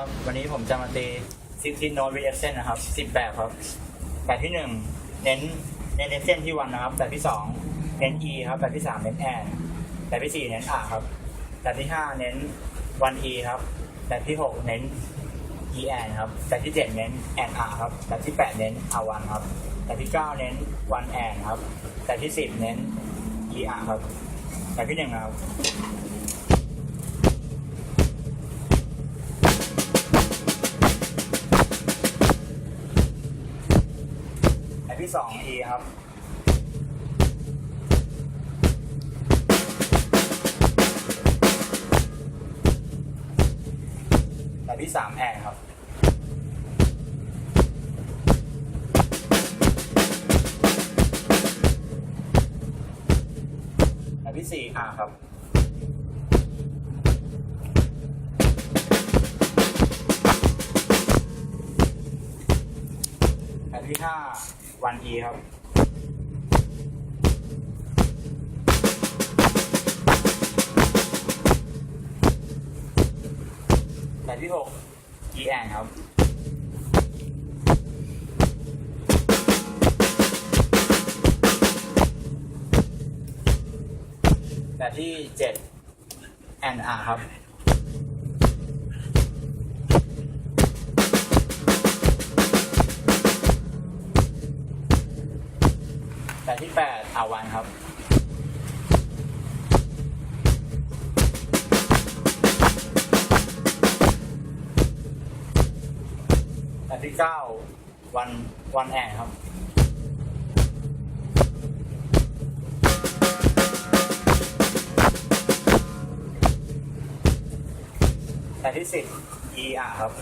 ครับวันนี้ผมจะมาตีซิกซิโนตรีเอเซนนะครับสิบแบบครับ แบบที่หนึ่งเน้นเน้นเอเซนที่วันนะครับ แบบที่สองเน้น E ครับ แบบที่สามเน้นแอนแบบที่สี่เน้นอาครับ แบบที่ห้าเน้นวัน E ครับ แบบที่หกเน้น E แอนครับ แบบที่เจ็ดเน้นแอนอาครับ แบบที่แปดเน้นอาวันครับ แบบที่เก้าเน้นวันแอนครับ แบบที่สิบเน้น E อาครับ แบบที่หนึ่งครับ นที่สอง E ครับแบบที่สามแอนครับแบบที่สี่อาครับแบบที่ห้า วัน E ครับแบบที่หก E แอนครับแบบที่เจ็ด N R ครับ แบบที่แปดอาวันครับแบบที่เก้าวันวันแอนครับแบบที่สิบ E R ครับ